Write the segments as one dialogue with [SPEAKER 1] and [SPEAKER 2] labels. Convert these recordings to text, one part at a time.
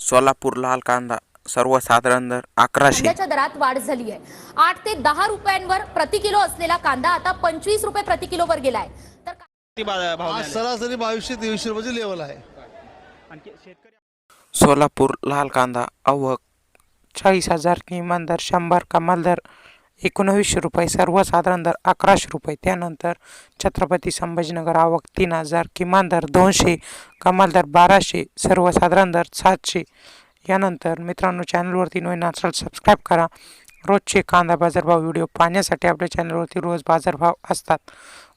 [SPEAKER 1] सोलापूर लाल कांदा सर्वसाधारण दर अकराशे.
[SPEAKER 2] कांद्याच्या दरात वाढ झाली आहे. आठ ते दहा रुपयांवर प्रति किलो असलेला कांदा आता पंचवीस रुपये प्रति किलोवर गेलाय. तर का-
[SPEAKER 3] किती बा- भाव
[SPEAKER 4] आज
[SPEAKER 3] मिळाले?
[SPEAKER 4] सरासरी बावीसशे तेवीसशे रुपयाची लेवल आहे.
[SPEAKER 3] आणखी शेतकरी
[SPEAKER 1] सोलापूर लाल कांदा आवक चाळीस हजार किमान दर शंभर कमाल दर एकोणवीसशे रुपये सर्वसाधारण दर अकराशे रुपये. त्यानंतर छत्रपती संभाजीनगर आवक तीन हजार किमान दर दोनशे कमाल दर बाराशे सर्वसाधारण दर सातशे. यानंतर मित्रांनो चॅनलवरती नवीन असाल सबस्क्राईब करा. रोजचे कांदा बाजारभाव व्हिडिओ पाहण्यासाठी आपल्या चॅनलवरती रोज बाजारभाव असतात.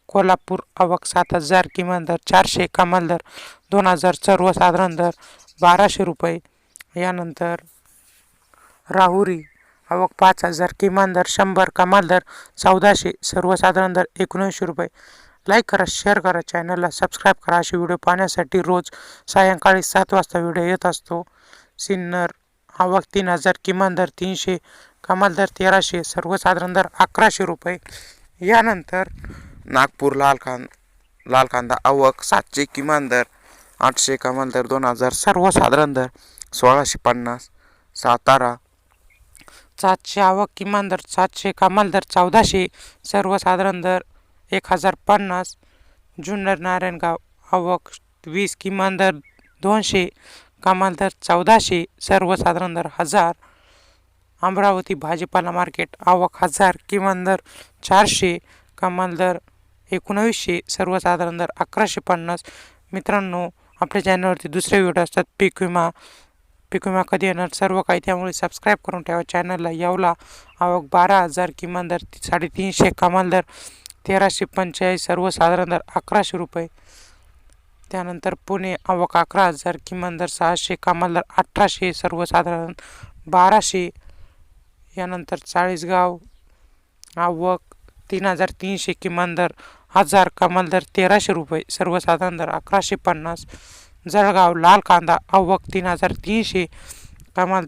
[SPEAKER 1] कोल्हापूर आवक सात हजार किमान दर चारशे कमाल दर दोन हजार सर्वसाधारण दर बाराशे रुपये. यानंतर राहुरी आवक पाच हजार किमान दर शंभर कमाल दर चौदाशे सर्वसाधारण दर एकोणऐंशी रुपये. लाईक करा शेअर करा चॅनलला सबस्क्राईब करा. असे व्हिडिओ पाहण्यासाठी रोज सायंकाळी सात वाजता व्हिडिओ येत असतो. सिन्नर आवक तीन हजार किमान दर तीनशे कमाल दर तेराशे सर्वसाधारण दर अकराशे रुपये. यानंतर नागपूर लाल कां लाल कांदा आवक सातशे किमान दर आठशे कमाल दर दोन हजार सर्वसाधारण दर सोळाशे पन्नास सातारा सातशे आवक किमान दर सातशे कमाल दर चौदाशे सर्वसाधारण दर एक हजार पन्नास. जुन्नर नारायणगाव आवक वीस किमान दर दोनशे कमाल दर चौदाशे सर्वसाधारण दर हजार. अमरावती भाजीपाला मार्केट आवक हजार किमान दर चारशे कमाल दर एकोणावीसशे सर्वसाधारण दर अकराशे पन्नास. मित्रांनो आपल्या चॅनलवरती दुसरे व्हिडिओ असतात पीक विमा. पीक विमा कधी येणार सर्व काही त्यामुळे सबस्क्राईब करून ठेवा चॅनलला येवला आवक बारा हजार किमान दर साडेतीनशे कमाल दर तेराशे पंचेचाळीस सर्वसाधारण दर अकराशे रुपये. त्यानंतर पुणे आवक अकरा हजार किमान दर सहाशे कमाल दर अठराशे सर्वसाधारण बाराशे. यानंतर चाळीसगाव आवक तीन हजार तीनशे किमान दर हजार कमाल दर तेराशे रुपये सर्वसाधारण दर अकराशे पन्नास. जळगाव लाल कांदा आवक तीन हजार तीनशे कमाल